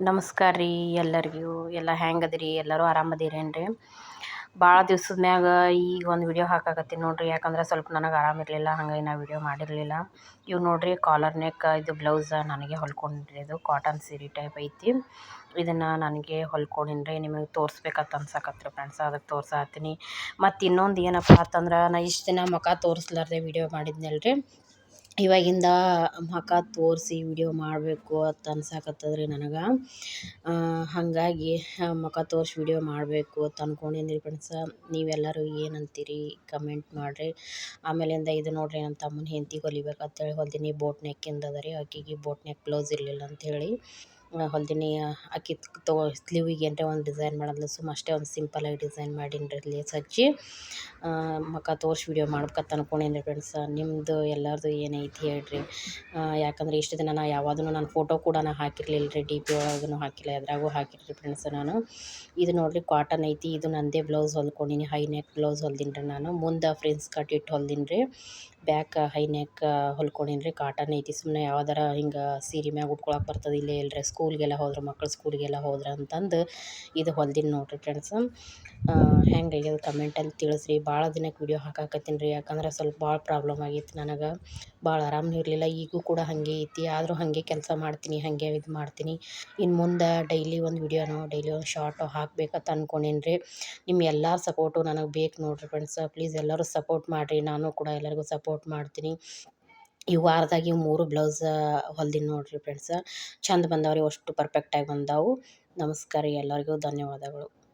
ನಮಸ್ಕಾರ ರೀ ಎಲ್ಲರಿಗೂ. ಎಲ್ಲ ಹೆಂಗದಿರಿ? ಎಲ್ಲರೂ ಆರಾಮದಿರೇನ್ರಿ? ಭಾಳ ದಿವ್ಸದ ಮ್ಯಾಗ ಈಗ ಒಂದು ವಿಡಿಯೋ ಹಾಕಾಕತ್ತೀನಿ ನೋಡ್ರಿ. ಯಾಕಂದ್ರೆ ಸ್ವಲ್ಪ ನನಗೆ ಆರಾಮಿರಲಿಲ್ಲ ಹಾಗಾಗಿ ನಾ ವಿಡಿಯೋ ಮಾಡಿರಲಿಲ್ಲ. ಇವು ನೋಡ್ರಿ ಕಾಲರ್ ನೆಕ್ ಇದು ಬ್ಲೌಸ್ ನನಗೆ ಹೊಲ್ಕೊಂಡಿರಿ ಇದು ಕಾಟನ್ ಸೀರೆ ಟೈಪ್ ಐತಿ. ಇದನ್ನು ನನಗೆ ಹೊಲ್ಕೊಂಡಿನ್ರಿ. ನಿಮಗೆ ತೋರಿಸ್ಬೇಕಂತ ಅನ್ಸಕತ್ರಿ ಫ್ರೆಂಡ್ಸ್ ಅದಕ್ಕೆ ತೋರ್ಸಾತೀನಿ ಮತ್ತು ಇನ್ನೊಂದು ಏನಪ್ಪ ಅಂತಂದ್ರೆ ನಾ ಇಷ್ಟು ದಿನ ಮುಖ ತೋರಿಸ್ಲಾರ್ದೆ ವಿಡಿಯೋ ಮಾಡಿದ್ನಲ್ರಿ. ಇವಾಗಿಂದ ಮುಖ ತೋರಿಸಿ ವಿಡಿಯೋ ಮಾಡಬೇಕು ಅಂತ ಅನ್ಸಕತ್ತದ್ರಿ ನನಗೆ. ಹಾಗಾಗಿ ಮುಖ ತೋರಿಸಿ ವಿಡಿಯೋ ಮಾಡಬೇಕು ಅಂತ ರೀ ಫ್ರೆಂಡ್ಸ. ನೀವೆಲ್ಲರೂ ಏನಂತೀರಿ ಕಮೆಂಟ್ ಮಾಡಿರಿ. ಆಮೇಲಿಂದ ಇದು ನೋಡಿರಿ ನನ್ನ ತಮ್ಮನ ಹೆಂಡ್ತಿಗೆ ಹೊಲಿಬೇಕಂತೇಳಿ ಹೊಲ್ದಿನಿ ಬೋಟ್ ನೆಕ್ಕಿಂದ ಅದ ರೀ. ಆಕೆಗೆ ಬೋಟ್ ನೆಕ್ ಬ್ಲೌಸ್ ಇರಲಿಲ್ಲ ಅಂಥೇಳಿ ಹೊಲ್ದಿನಿ ಆಕೆ ತಗೋ ಸ್ಲೀವಿಗೆ ಏನರ ಒಂದು ಡಿಸೈನ್ ಮಾಡೋದ್ಲು ಸುಮ್ಮ ಅಷ್ಟೇ ಒಂದು ಸಿಂಪಲಾಗಿ ಡಿಸೈನ್ ಮಾಡೀನಿ ರೀ ಲೇಸ್ ಹಚ್ಚಿ ಮುಖ ತೋರಿಸಿ ವಿಡಿಯೋ ಮಾಡ್ಬೇಕಂತ ಅನ್ಕೊಂಡೀನಿ ಫ್ರೆಂಡ್ಸ್. ನಿಮ್ಮದು ಎಲ್ಲರದು ಏನೈತಿ ಹೇಳ್ರಿ. ಯಾಕಂದ್ರೆ ಇಷ್ಟು ದಿನ ನಾ ಯಾವಾಗೂ ನಾನು ಫೋಟೋ ಕೂಡ ನಾ ಹಾಕಿರಲಿಲ್ಲ ರೀ ಡಿ ಪಿ ಒಳಗೂ ಹಾಕಿಲ್ಲ ಅದ್ರಾಗೂ ಹಾಕಿರ್ರಿ ಫ್ರೆಂಡ್ಸ್ ನಾನು. ಇದು ನೋಡಿರಿ ಕಾಟನ್ ಐತಿ, ಇದು ನಂದೇ ಬ್ಲೌಸ್ ಹೊಲ್ಕೊಂಡೀನಿ, ಹೈ ನೆಕ್ ಬ್ಲೌಸ್ ಹೊಲ್ದೀನಿ ರೀ ನಾನು. ಮುಂದೆ ಫ್ರೆಂಡ್ಸ್ ಕಟ್ ಇಟ್ಟು ಹೊಲ್ದೀನಿ ರೀ ಬ್ಯಾಕ್, ಹೈ ನೆಕ್ ಹೊಲ್ಕೊಂಡೀನಿ ರೀ ಕಾಟನ್ ಐತಿ. ಸುಮ್ಮನೆ ಯಾವ್ದಾರ ಹಿಂಗೆ ಸೀರೆ ಮ್ಯಾಗ ಉಟ್ಕೊಳಕ್ಕೆ ಬರ್ತದೆ ಇಲ್ಲೇ ಇಲ್ಲರೆ ಸ್ಕೂಲ್ಗೆಲ್ಲ ಹೋದ್ರೆ, ಮಕ್ಳು ಸ್ಕೂಲ್ಗೆಲ್ಲ ಹೋದ್ರೆ ಅಂತಂದು ಇದು ಹೊಲ್ದಿನ ನೋಡಿರಿ ಫ್ರೆಂಡ್ಸ್ ಹೆಂಗಾಗ್ಯದ ಕಮೆಂಟಲ್ಲಿ ತಿಳಿಸ್ರಿ. ಭಾಳ ದಿನಕ್ಕೆ ವಿಡಿಯೋ ಹಾಕಾಕತ್ತೀನಿ ರೀ. ಯಾಕಂದ್ರೆ ಸ್ವಲ್ಪ ಭಾಳ ಪ್ರಾಬ್ಲಮ್ ಆಗೈತಿ ನನಗೆ. ಭಾಳ ಆರಾಮ ಇರಲಿಲ್ಲ. ಈಗೂ ಕೂಡ ಹಾಗೆ ಐತಿ. ಆದರೂ ಹಾಗೆ ಕೆಲಸ ಮಾಡ್ತೀನಿ, ಹಾಗೆ ಇದು ಮಾಡ್ತೀನಿ. ಇನ್ನು ಮುಂದೆ ಡೈಲಿ ಒಂದು ವಿಡಿಯೋನೋ ಡೈಲಿ ಒಂದು ಶಾರ್ಟು ಹಾಕ್ಬೇಕಂತ ಅಂದ್ಕೊಂಡೇನಿ ರೀ. ನಿಮ್ಮ ಎಲ್ಲರ ಸಪೋರ್ಟು ನನಗೆ ಬೇಕು ನೋಡಿರಿ ಫ್ರೆಂಡ್ಸ್ ಪ್ಲೀಸ್ ಎಲ್ಲರೂ ಸಪೋರ್ಟ್ ಮಾಡಿರಿ. ನಾನು ಕೂಡ ಎಲ್ಲರಿಗೂ ಸಪೋರ್ಟ್ ಮಾಡ್ತೀನಿ. ಈ ವಾರದಾಗ ಇವು ಮೂರು ಬ್ಲೌಸ್ ಹೊಲ್ದೀನಿ ನೋಡಿರಿ ಫ್ರೆಂಡ್ಸ ಚಂದ ರೀ ಅಷ್ಟು ಪರ್ಫೆಕ್ಟಾಗಿ ಬಂದಾವು. ನಮಸ್ಕಾರ ಎಲ್ಲರಿಗೂ, ಧನ್ಯವಾದಗಳು.